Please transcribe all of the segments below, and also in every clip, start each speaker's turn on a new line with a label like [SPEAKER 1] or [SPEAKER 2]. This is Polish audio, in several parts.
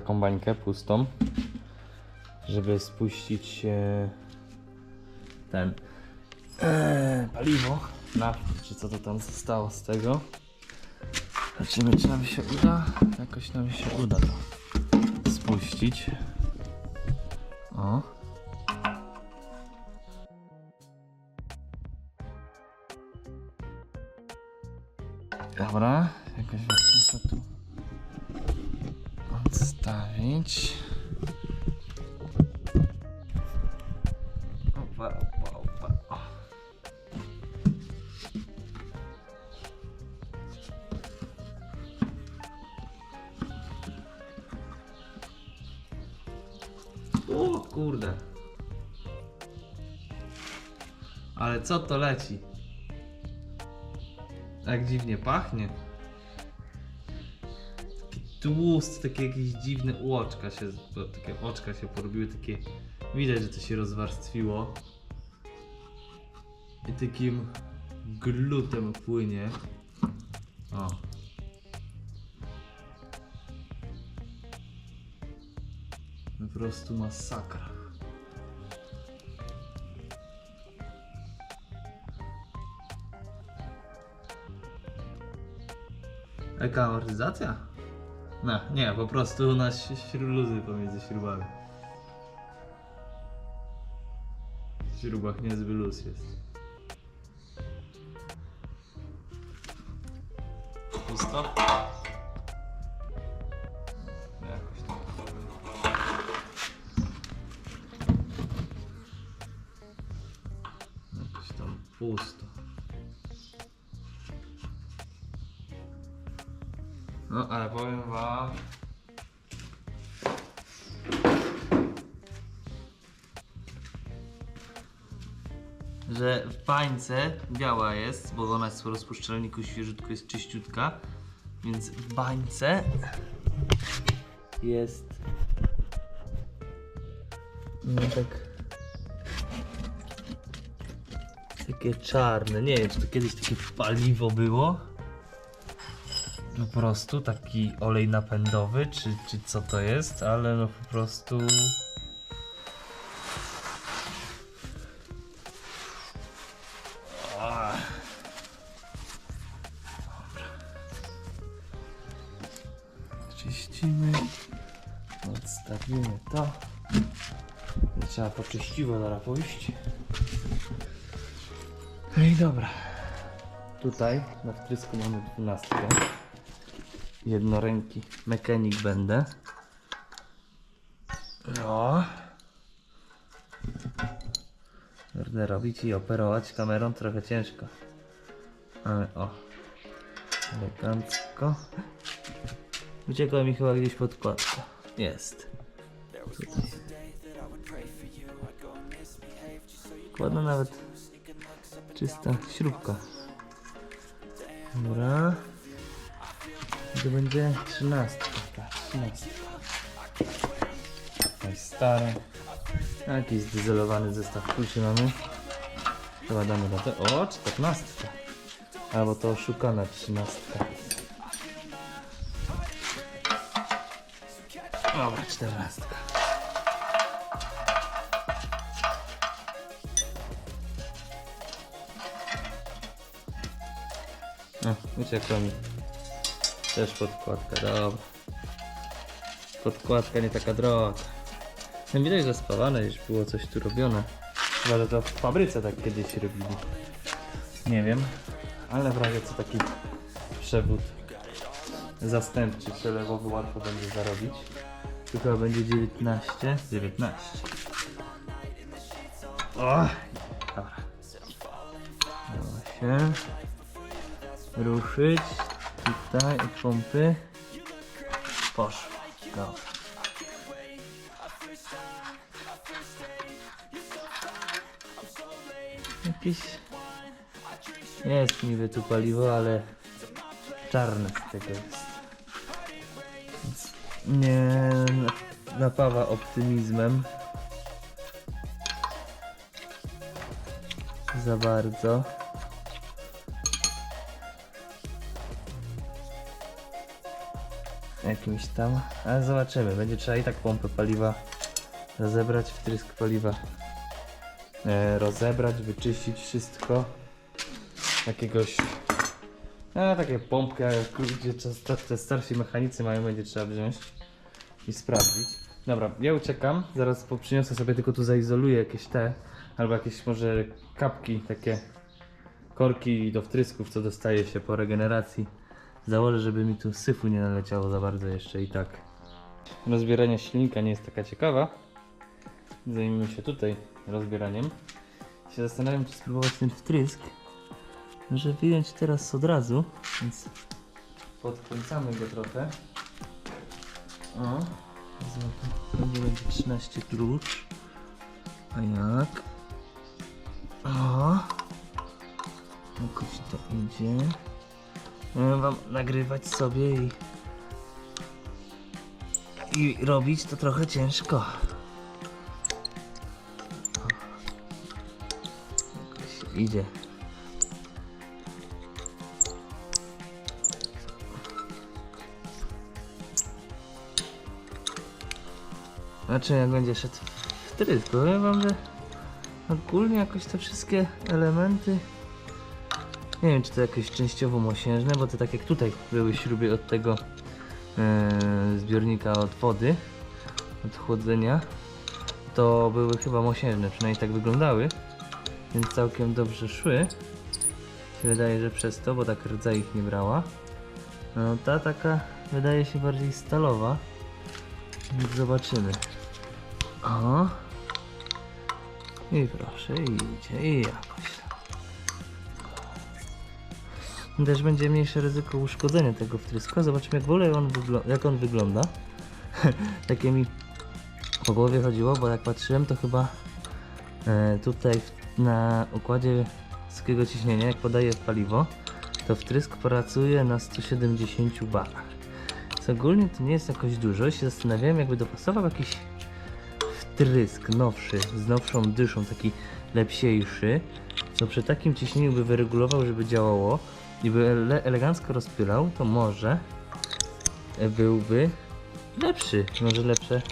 [SPEAKER 1] taką bańkę pustą, żeby spuścić e, ten e, paliwo, naftę, czy co to tam zostało z tego. Zobaczymy, czy nam się uda. Jakoś nam się uda to spuścić. O. Dobra, jakoś muszę tu odstawić. Opa, opa, opa. O. O kurde. Ale co to leci? Tak dziwnie pachnie. Taki tłusty, takie jakieś dziwne oczka się, takie oczka się porobiły, takie widać, że to się rozwarstwiło. I takim glutem płynie. O. Po prostu masakra. Jaka amortyzacja? No, nie, po prostu na ś- śruluzy pomiędzy śrubami. W śrubach niezły luz jest. Pusto? Jakoś tam. Jakoś tam pusto. Że w bańce biała jest, bo ona jest po rozpuszczalniku świeżutko jest czyściutka. Więc w bańce jest... No tak... Takie czarne. Nie wiem, czy to kiedyś takie paliwo było po prostu taki olej napędowy, czy, czy co to jest, ale no po prostu. Czyścimy. Odstawimy to. Trzeba po czyściwo zaraz pójść. No i dobra. Tutaj na wtrysku mamy dwunastkę jednoręki mechanik będę. No. Kurde, robić i operować kamerą trochę ciężko. Ale o. Elegancko. Uciekła mi chyba gdzieś podkładka. Jest. Tutaj. Ładna nawet czysta śrubka. Dobra. To będzie trzynastka, tak, trzynastka. To jest stare. Jakiś zdezelowany zestaw kluczy mamy. Chyba damy na to. O, czternastka. Albo to oszukana trzynastka. Dobra, czternastka. O, uciekła mi. Też podkładka, dobra. Podkładka nie taka droga. No widać, że spawane już było coś tu robione. Chyba, że to w fabryce tak kiedyś robili. Nie wiem, ale w razie co taki przewód zastępczy, przelewowy łatwo będzie zarobić. Tu chyba będzie 19, 19. O, dobra. Dało się ruszyć tutaj od pompy. Poszło. Dobra. Jakiś... Jest niby tu paliwo, ale czarne z tego jest. Nie napawa optymizmem. Za bardzo. jakimś tam, ale zobaczymy. Będzie trzeba i tak pompę paliwa rozebrać, wtrysk paliwa e, rozebrać, wyczyścić wszystko. Jakiegoś a takie pompki, jak gdzie te starsi mechanicy mają, będzie trzeba wziąć i sprawdzić. Dobra, ja uciekam, zaraz po- przyniosę sobie tylko tu zaizoluję jakieś te, albo jakieś może kapki, takie korki do wtrysków, co dostaje się po regeneracji. Założę, żeby mi tu syfu nie naleciało za bardzo jeszcze i tak. Rozbieranie silnika nie jest taka ciekawa. Zajmijmy się tutaj rozbieraniem. Się zastanawiam, czy spróbować ten wtrysk, że wyjąć teraz od razu, więc podkręcamy go trochę. O, będzie będzie 13 klucz. A jak? O, jakoś to idzie. Miałem wam nagrywać sobie i i robić to trochę ciężko. O. Jakoś idzie. Znaczy jak będzie szedł w tryb, powiem wam, że ogólnie jakoś te wszystkie elementy nie wiem czy to jakieś częściowo mosiężne, bo to tak jak tutaj były śruby od tego e, zbiornika od wody, od chłodzenia, to były chyba mosiężne, przynajmniej tak wyglądały, więc całkiem dobrze szły. Się wydaje, że przez to, bo tak rdza ich nie brała. No ta taka wydaje się bardziej stalowa, więc zobaczymy. O. I proszę, idzie, i jakoś tam. Też będzie mniejsze ryzyko uszkodzenia tego wtryska. Zobaczymy jak w ogóle on, jak on wygląda. Takie mi po głowie chodziło, bo jak patrzyłem to chyba e, tutaj na układzie wysokiego ciśnienia, jak podaje paliwo, to wtrysk pracuje na 170 barach. Co ogólnie to nie jest jakoś dużo. Się zastanawiałem, jakby dopasował jakiś wtrysk nowszy, z nowszą dyszą, taki lepsiejszy, co przy takim ciśnieniu by wyregulował, żeby działało i by ele elegancko rozpylał, to może byłby lepszy, może lepsze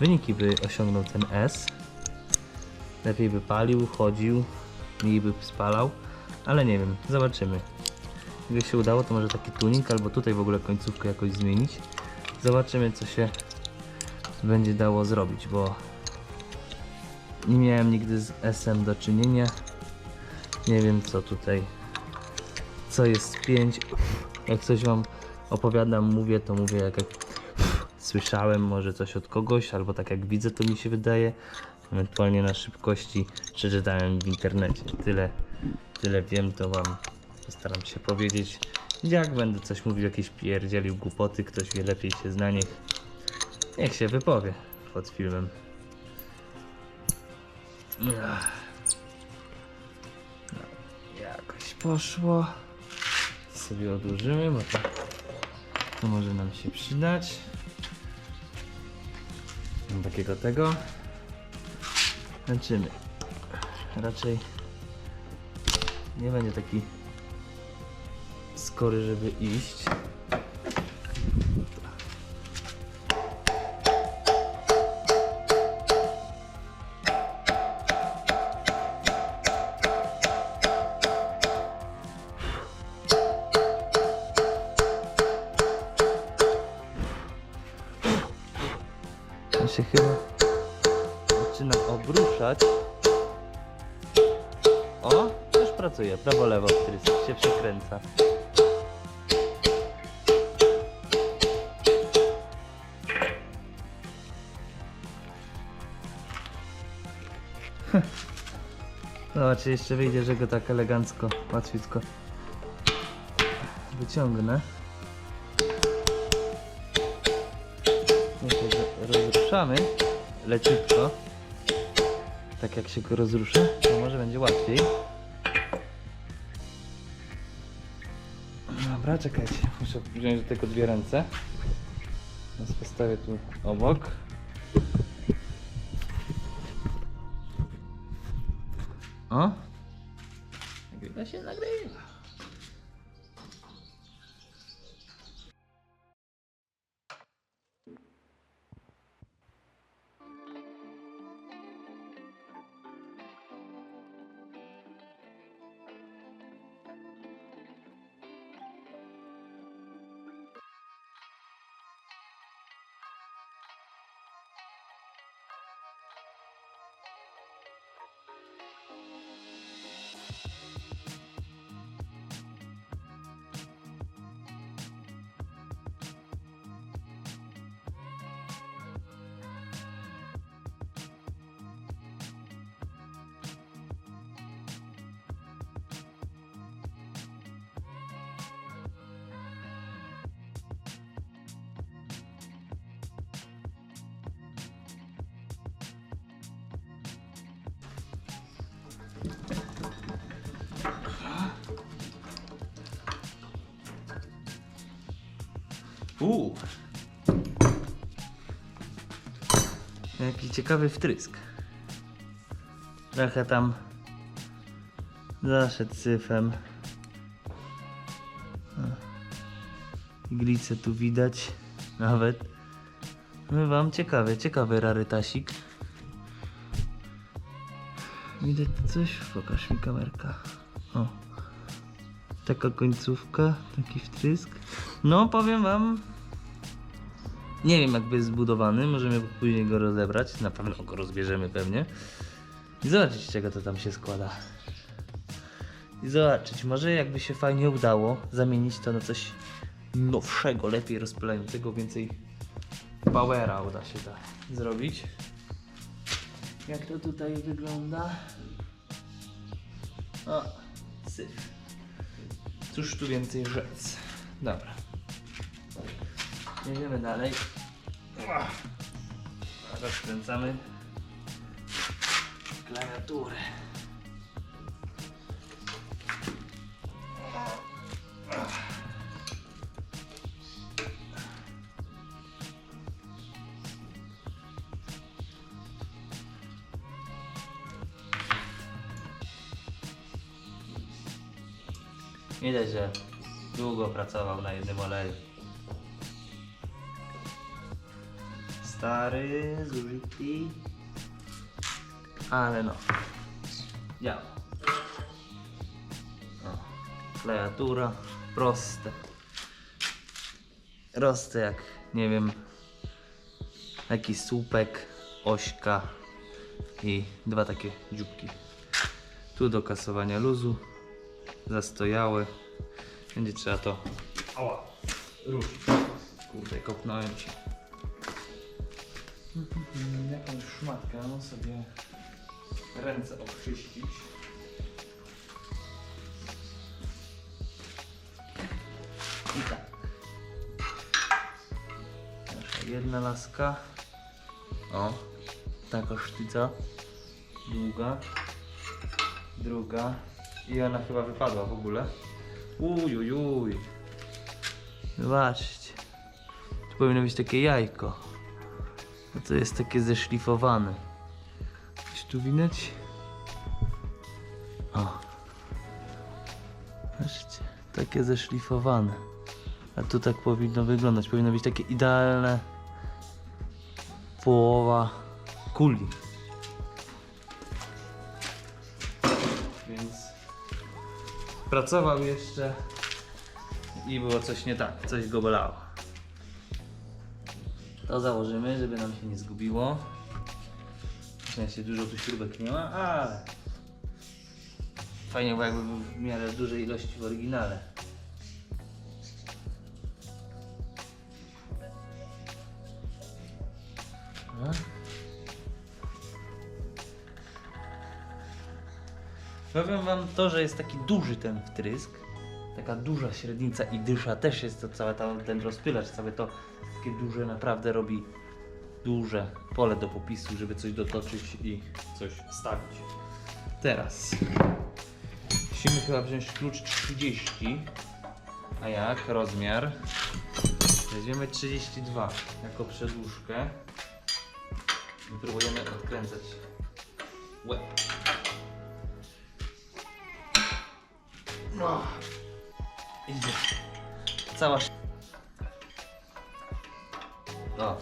[SPEAKER 1] wyniki by osiągnął ten S. Lepiej by palił, chodził, mniej by spalał, ale nie wiem, zobaczymy. Gdyby się udało, to może taki tuning, albo tutaj w ogóle końcówkę jakoś zmienić. Zobaczymy, co się będzie dało zrobić, bo nie miałem nigdy z SM do czynienia. Nie wiem, co tutaj, co jest 5. Jak coś wam opowiadam, mówię, to mówię jak, jak słyszałem może coś od kogoś, albo tak jak widzę, to mi się wydaje. Ewentualnie na szybkości przeczytałem w internecie. Tyle, tyle wiem, to wam postaram się powiedzieć. Jak będę coś mówił, jakieś pierdzielił głupoty, ktoś wie lepiej się zna, niech, niech się wypowie pod filmem. No, jakoś poszło. Sobie odłożymy, bo to, to może nam się przydać. Mam takiego tego. Leczymy. Raczej nie będzie taki skory, żeby iść. Pracuje. Prawo, lewo, wtrysk się przekręca. Zobacz, jeszcze wyjdzie, że go tak elegancko, łatwiutko wyciągnę. Rozruszamy leciutko. Tak jak się go rozruszę, to może będzie łatwiej. Dobra, czekajcie. Muszę wziąć do tego dwie ręce. Więc postawię tu obok. O! Nagrywa się, nagrywa. Uuu. Jaki ciekawy wtrysk. Trochę tam zaszedł syfem. Iglice tu widać nawet. My wam ciekawy, ciekawy rarytasik. Widać coś? Pokaż mi kamerka. O. Taka końcówka, taki wtrysk. No, powiem wam. Nie wiem, jakby jest zbudowany. Możemy później go rozebrać. Na pewno go rozbierzemy pewnie. I zobaczyć, czego to tam się składa. I zobaczyć, może jakby się fajnie udało zamienić to na coś nowszego, lepiej rozpylającego, więcej powera uda się tak zrobić. Jak to tutaj wygląda? O, syf. Cóż tu więcej rzec? Dobra. Jedziemy dalej. Rozkręcamy klawiaturę. Widać, że długo pracował na jednym oleju. Stary, zużyty. Ale no. Działa. O, Klawiatura. Proste. Proste jak, nie wiem, jakiś słupek, ośka i dwa takie dzióbki. Tu do kasowania luzu. Zastojałe. Będzie trzeba to Ała. ruszyć. Kurde, kopnąłem się. Jakąś szmatkę no sobie ręce oczyścić. I tak. Nasza jedna laska. O, taka sztyca. Długa. Druga. I ona chyba wypadła w ogóle. Ujujuj. Zobaczcie. Tu powinno być takie jajko. A to jest takie zeszlifowane. Coś tu widać? O. Patrzcie, takie zeszlifowane. A tu tak powinno wyglądać. Powinno być takie idealne połowa kuli. Pracował jeszcze i było coś nie tak, coś go bolało. To założymy, żeby nam się nie zgubiło. Na szczęście dużo tu śrubek nie ma, ale fajnie było jakby był w miarę dużej ilości w oryginale. Powiem wam to, że jest taki duży ten wtrysk, taka duża średnica i dysza też jest to cały ta, ten rozpylacz, całe to takie duże naprawdę robi duże pole do popisu, żeby coś dotoczyć i coś wstawić. Teraz musimy chyba wziąć klucz 30, a jak rozmiar? Weźmiemy 32 jako przedłużkę i próbujemy odkręcać łeb. No. Idzie. Cała. sz- O,